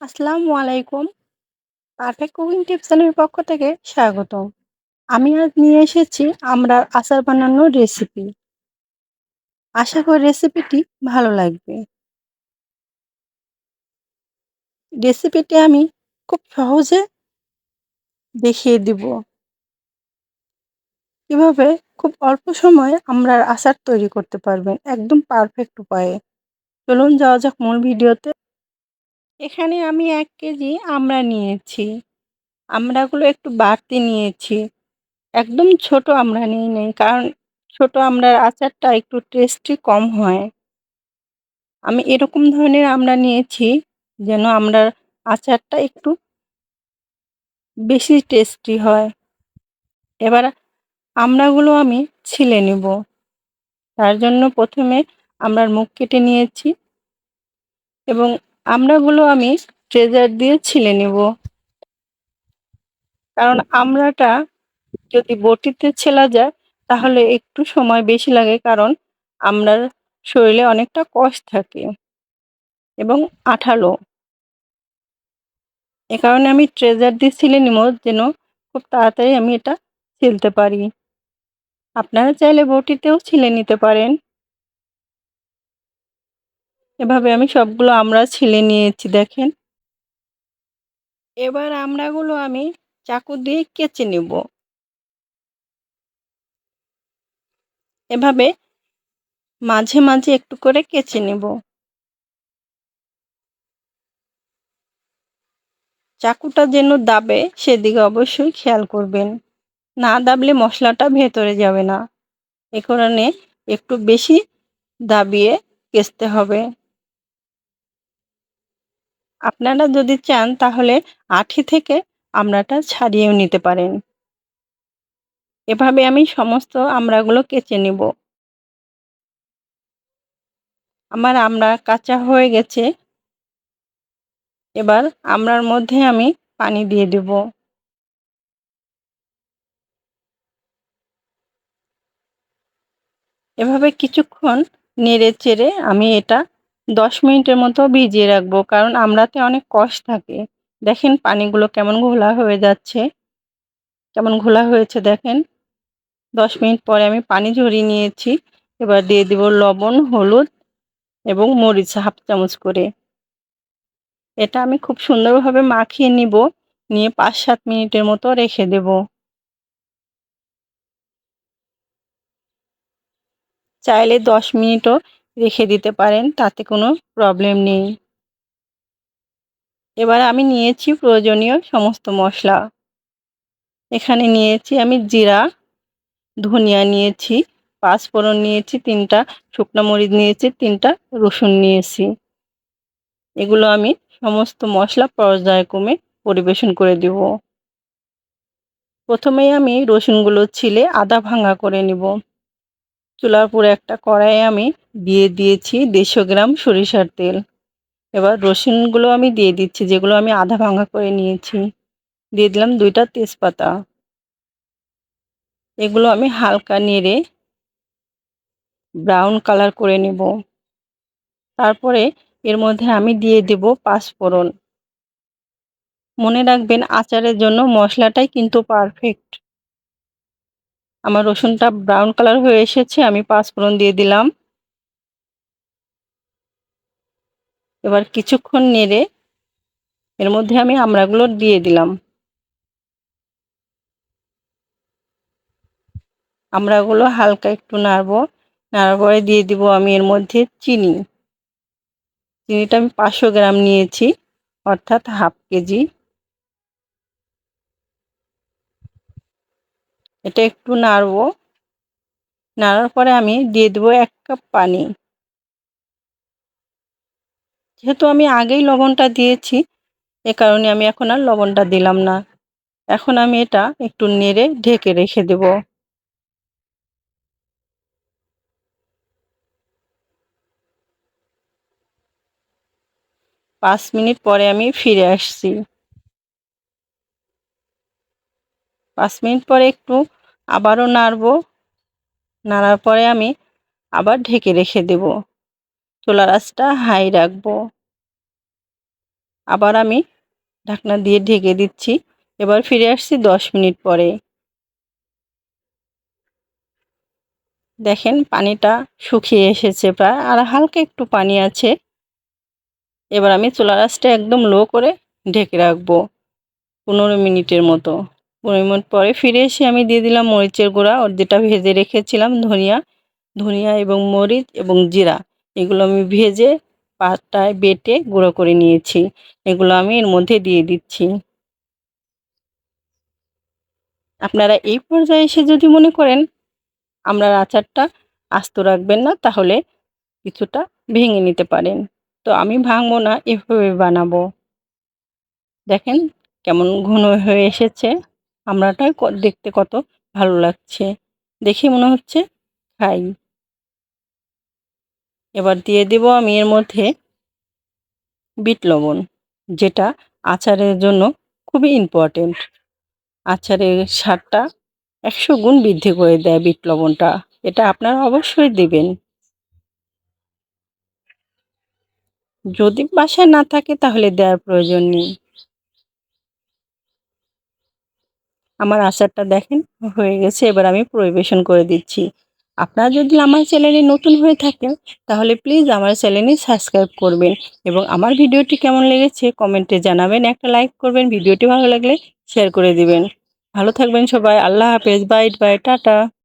আসসালামু আলাইকুম। Perfect cooking tips চ্যানেলের পক্ষ থেকে স্বাগত আমি আজ নিয়ে এসেছি আমড়ার আচার বানানোর রেসিপি। আশা করি রেসিপিটি ভালো লাগবে। রেসিপিটি আমি খুব সহজে দেখিয়ে দিব। কীভাবে খুব অল্প সময়ে আমড়ার আচার তৈরি করতে পারবেন একদম পারফেক্ট উপায়ে। চলুন যাওয়া যাক মূল ভিডিওতে। এখানে আমি এক কেজি আমরা নিয়েছি। আমরাগুলো একটু বাড়তি নিয়েছি। একদম ছোট আমড়া নিই নেই, কারণ ছোট আমড়ার আচারটা একটু টেস্টি কম হয়। আমি এরকম ধরনের আমরা নিয়েছি যেন আমরার আচারটা একটু বেশি টেস্টি হয়। এবার আমরাগুলো আমি ছিলে নিব। তার জন্য ১ম এ আমড়ার মুখ কেটে নিয়েছি এবং আমড়াগুলো আমি ট্রেজার দিয়ে ছিলে নিব। কারণ আমড়াটা যদি বটিতে ছেলা যায়, তাহলে একটু সময় বেশি লাগে, কারণ আমড়ার শরীরে অনেকটা কষ থাকে এবং আঠালো। এ কারণে আমি ট্রেজার দিয়ে ছিলে নিব, যেন খুব তাড়াতাড়ি আমি এটা ছিলতে পারি। আপনারা চাইলে বটিতেও ছিলে নিতে পারেন। এভাবে আমি সবগুলো আমরা ছিলে নিয়েছি দেখেন। এবার আমড়াগুলো আমি চাকু দিয়ে কেচে নেব। এভাবে মাঝে, মাঝে একটু করে কেচে নেব। চাকুটা যেন দাবে সেদিকে অবশ্যই খেয়াল করবেন। না দাবলে মশলাটা ভেতরে যাবে না। এ কারণে একটু বেশি দাবিয়ে কেচতে হবে। আপনারা যদি চান তাহলে আঠি থেকে আমড়াটা ছাড়িয়েও নিতে পারেন। এভাবে আমি সমস্ত আমড়াগুলো কেচে নেব। আমার আমড়া কাঁচা হয়ে গেছে। এবার আমড়ার মধ্যে আমি পানি দিয়ে দেব। এভাবে কিছুক্ষণ নেড়ে চেড়ে আমি এটা ১০ মিনিটের মতো ভিজিয়ে রাখব কারণ আমড়াতে অনেক কষ থাকে। দেখেন পানিগুলো কেমন ঘোলা হয়ে যাচ্ছে। কেমন ঘোলা হয়েছে দেখেন। ১০ মিনিট পরে আমি পানি ঝরিয়ে নিয়েছি। এবার দিয়ে দেব লবণ, হলুদ এবং মরিচ হাফ চামচ করে। এটা আমি খুব সুন্দরভাবে মাখিয়ে নিব। নিয়ে ৫-৭ মিনিটের মতো রেখে দেব। চাইলে ১০ মিনিটও রেখে দিতে পারেন তাতে কোনো প্রবলেম নেই। এবার আমি নিয়েছি প্রয়োজনীয় সমস্ত মশলা। এখানে নিয়েছি আমি জিরা, ধনিয়া নিয়েছি, পাঁচফোড়ন নিয়েছি ৩ টা, শুকনো মরিচ নিয়েছি ৩ টা, রসুন নিয়েছি। এগুলো আমি সমস্ত মশলা পর্যায়ক্রমে পরিবেশন করে দিব। প্রথমেই আমি রসুনগুলো ছিলে আধা ভাঙা করে নিব। চুলার উপরে একটা কড়াইয়ে আমি দিয়ে দিয়েছি ১৫০ গ্রাম সরিষার তেল। এবার রসুনগুলো আমি দিয়ে দিচ্ছি, যেগুলো আমি আধা ভাঙা করে নিয়েছি। দিয়ে দিলাম দুইটা তেজপাতা। এগুলো আমি হালকা নেড়ে ব্রাউন কালার করে নেব। তারপরে এর মধ্যে আমি দিয়ে দেব পাঁচফোড়ন। মনে রাখবেন, আচারের জন্য মশলাটাই কিন্তু পারফেক্ট। আমার রসুনটা ব্রাউন কালার হয়ে এসেছে, আমি পাঁচ পাঁচফোড়ন দিয়ে দিলাম। এবার কিছুক্ষণ নেড়ে এর মধ্যে আমি আমড়াগুলো দিয়ে দিলাম। আমড়াগুলো হালকা একটু নাড়ব। নাড়ার পরে দিয়ে দিব আমি এর মধ্যে চিনি। চিনিটা আমি ৫০০ গ্রাম নিয়েছি, অর্থাৎ হাফ কেজি। এটা একটু নাড়ব। নাড়ার পরে আমি দিয়ে দেব ১ কাপ পানি। যেহেতু আমি আগেই লবণটা দিয়েছি, এ কারণে আমি এখন আর লবণটা দিলাম না। এখন আমি এটা একটু নেড়ে ঢেকে রেখে দেব। পাঁচ মিনিট পরে আমি ফিরে আসছি। পাঁচ মিনিট পরে একটু আবারও নাড়ব। নাড়ার পরে আমি আবার ঢেকে রেখে দেব। চুলার আঁচটা হাই রাখব। আবার আমি ঢাকনা দিয়ে ঢেকে দিচ্ছি এবার ফিরে আসছি দশ মিনিট পরে দেখেন পানিটা শুকিয়ে এসেছে প্রায়, আর হালকা একটু পানি আছে এবার আমি চুলা রাসটা একদম লো করে ঢেকে রাখব, পনেরো মিনিটের মতো পনেরো মিনিট পরে ফিরে এসে আমি দিয়ে দিলাম মরিচের গুঁড়া ওর যেটা ভেজে রেখেছিলাম, ধনিয়া ধনিয়া এবং মরিচ এবং জিরা। এগুলো আমি ভেজে পাটায় বেটে গুঁড়ো করে নিয়েছি। এগুলো আমি এর মধ্যে দিয়ে দিচ্ছি। আপনারা এই পর্যায়ে এসে যদি মনে করেন আমরা আচারটা আস্ত রাখবেন না, তাহলে কিছুটা ভেঙে নিতে পারেন। তো আমি ভাঙবো না, এভাবে বানাবো। দেখেন কেমন ঘন হয়ে এসেছে। আমরাটাই দেখতে কত ভালো লাগছে। দেখে মনে হচ্ছে খাই। এবার দিয়ে দেব আমি এর মধ্যে বিট লবণ, যেটা আচারের জন্য খুবই ইম্পর্টেন্ট আচারের স্বাদটা একশো গুণ বৃদ্ধি করে দেয় বিট লবণটা। এটা আপনারা অবশ্যই দেবেন। যদি বাসায় না থাকে তাহলে দেওয়ার প্রয়োজন নেই। আমার আচারটা দেখেন, হয়ে গেছে, এবার আমি পরিবেশন করে দিচ্ছি। আপনারা যদি আমার চ্যানেলে নতুন হয়ে থাকেন, তাহলে প্লিজ আমার চ্যানেলে সাবস্ক্রাইব করবেন এবং আমার ভিডিওটি কেমন লেগেছে কমেন্টে জানাবেন। একটা লাইক করবেন, ভিডিওটি ভালো লাগলে শেয়ার করে দিবেন। ভালো থাকবেন সবাই, আল্লাহ হাফেজ বাইট বাই, টাটা।